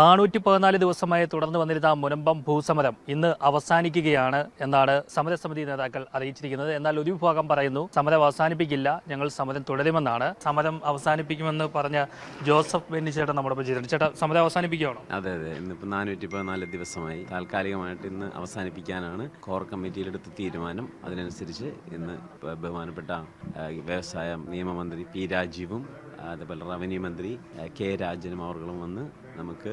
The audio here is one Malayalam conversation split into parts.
നാനൂറ്റി പതിനാല് ദിവസമായി തുടർന്ന് വന്നിരുന്ന മുനമ്പം ഭൂസമരം ഇന്ന് അവസാനിക്കുകയാണ് എന്നാണ് സമരസമിതി നേതാക്കൾ അറിയിച്ചിരിക്കുന്നത്. എന്നാൽ ഒരു വിഭാഗം പറയുന്നു സമരം അവസാനിപ്പിക്കില്ല ഞങ്ങൾ സമരം തുടരുമെന്നാണ്. സമരം അവസാനിപ്പിക്കുമെന്ന് പറഞ്ഞ ജോസഫ് ബെന്നിച്ചേട്ടൻ നമ്മുടെ ചേട്ടൻ ചേട്ടാ സമരം അവസാനിപ്പിക്കുകയാണോ? അതെ അതെ. ഇന്നിപ്പോൾ നാനൂറ്റി പതിനാല് ദിവസമായി. താൽക്കാലികമായിട്ട് ഇന്ന് അവസാനിപ്പിക്കാനാണ് കോർ കമ്മിറ്റിയിലെടുത്ത തീരുമാനം. അതിനനുസരിച്ച് ഇന്ന് ബഹുമാനപ്പെട്ട വ്യവസായ നിയമമന്ത്രി പി രാജീവും അതുപോലെ റവന്യൂ മന്ത്രി കെ രാജനും അവർകളും വന്ന് നമുക്ക്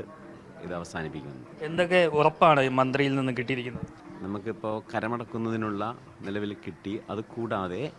ഇത് അവസാനിപ്പിക്കുന്നു. എന്തൊക്കെ ഉറപ്പാണ് മന്ത്രിയിൽ നിന്ന് കിട്ടിയിരിക്കുന്നത്? നമുക്കിപ്പോൾ കരമടക്കുന്നതിനുള്ള നിലവിൽ കിട്ടി. അത് കൂടാതെ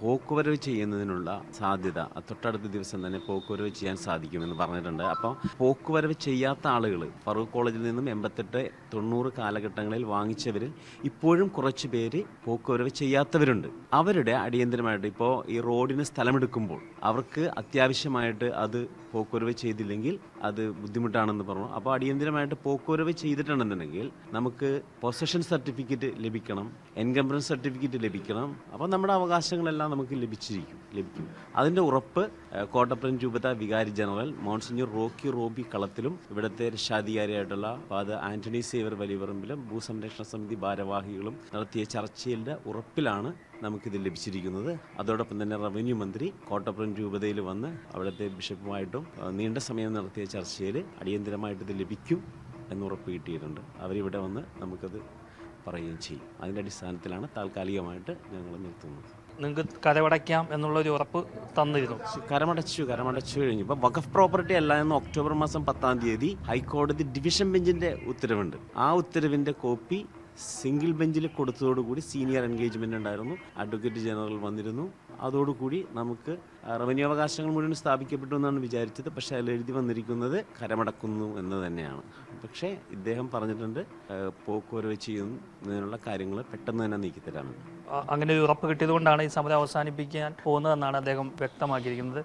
പോക്കുവരവ് ചെയ്യുന്നതിനുള്ള സാധ്യത. തൊട്ടടുത്ത ദിവസം തന്നെ പോക്കുവരവ് ചെയ്യാൻ സാധിക്കുമെന്ന് പറഞ്ഞിട്ടുണ്ട്. അപ്പോൾ പോക്കുവരവ് ചെയ്യാത്ത ആളുകൾ ഫറൂഖ് കോളേജിൽ നിന്നും എൺപത്തെട്ട് തൊണ്ണൂറ് കാലഘട്ടങ്ങളിൽ വാങ്ങിച്ചവരിൽ ഇപ്പോഴും കുറച്ച് പേര് പോക്കുവരവ് ചെയ്യാത്തവരുണ്ട്. അവരുടെ അടിയന്തരമായിട്ട് ഇപ്പോൾ ഈ റോഡിന് സ്ഥലമെടുക്കുമ്പോൾ അവർക്ക് അത്യാവശ്യമായിട്ട് അത് പോക്കുവരവ് ചെയ്തില്ലെങ്കിൽ അത് ബുദ്ധിമുട്ടാണെന്ന് പറഞ്ഞു. അപ്പോൾ അടിയന്തരമായിട്ട് പോക്കുവരവ് ചെയ്തിട്ടുണ്ടെന്നുണ്ടെങ്കിൽ നമുക്ക് പൊസഷൻ സർട്ടിഫിക്കറ്റ് ലഭിക്കണം എൻകംബ്രൻസ് സർട്ടിഫിക്കറ്റ് ലഭിക്കണം അപ്പോൾ നമ്മുടെ അവകാശങ്ങളെല്ലാം നമുക്ക് ലഭിച്ചിരിക്കും ലഭിക്കും. അതിന്റെ ഉറപ്പ് കോട്ടപ്പുറം രൂപത വികാരി ജനറൽ മോൺസിഞ്ഞൂർ റോക്കി റോബി കളത്തിലും ഇവിടുത്തെ രക്ഷാധികാരിയായിട്ടുള്ള ഫാദർ ആന്റണി സേവർ വലിയപറമ്പിലും ഭൂസംരക്ഷണ സമിതി ഭാരവാഹികളും നടത്തിയ ചർച്ചയുടെ ഉറപ്പിലാണ് നമുക്കിത് ലഭിച്ചിരിക്കുന്നത്. അതോടൊപ്പം തന്നെ റവന്യൂ മന്ത്രി കോട്ടപ്പുറം രൂപതയിൽ വന്ന് അവിടുത്തെ ബിഷപ്പുമായിട്ടും നീണ്ട സമയം നടത്തിയ ചർച്ചയിൽ അടിയന്തിരമായിട്ട് ഇത് ലഭിക്കും എന്ന് ഉറപ്പ് കിട്ടിയിട്ടുണ്ട്. അവരിവിടെ വന്ന് നമുക്കത് പറയുകയും ചെയ്യും. അതിന്റെ അടിസ്ഥാനത്തിലാണ് താൽക്കാലികമായിട്ട് ഞങ്ങൾ നിർത്തുന്നത്. നിങ്ങൾക്ക് കരമടയ്ക്കാം എന്നുള്ളൊരു ഉറപ്പ് തന്നിരുന്നു. കരമടച്ചു കരമടച്ചു കഴിഞ്ഞു ഇപ്പം വഖഫ് പ്രോപ്പർട്ടി അല്ല എന്ന് ഒക്ടോബർ മാസം പത്താം തീയതി ഹൈക്കോടതി ഡിവിഷൻ ബെഞ്ചിന്റെ ഉത്തരവുണ്ട്. ആ ഉത്തരവിന്റെ കോപ്പി സിംഗിൾ ബെഞ്ചിൽ കൊടുത്തതോടുകൂടി സീനിയർ എൻഗേജ്മെന്റ് ഉണ്ടായിരുന്നു. അഡ്വക്കേറ്റ് ജനറൽ വന്നിരുന്നു. അതോടുകൂടി നമുക്ക് റവന്യൂ അവകാശങ്ങൾ മുഴുവൻ സ്ഥാപിക്കപ്പെട്ടു എന്നാണ് വിചാരിച്ചത്. പക്ഷേ അതിൽ എഴുതി വന്നിരിക്കുന്നത് കരമടക്കുന്നു എന്ന് തന്നെയാണ്. പക്ഷേ ഇദ്ദേഹം പറഞ്ഞിട്ടുണ്ട് ആ, പോക്കുവരവ് ചെയ്യുന്നതിനുള്ള കാര്യങ്ങൾ പെട്ടെന്ന് തന്നെ നീക്കിത്തരാമെന്ന്. അ- അങ്ങനെ ഒരു ഉറപ്പ് കിട്ടിയതുകൊണ്ടാണ് ഈ സമരം അവസാനിപ്പിക്കാൻ പോകുന്നതെന്നാണ് അദ്ദേഹം വ്യക്തമാക്കിയിരിക്കുന്നത്.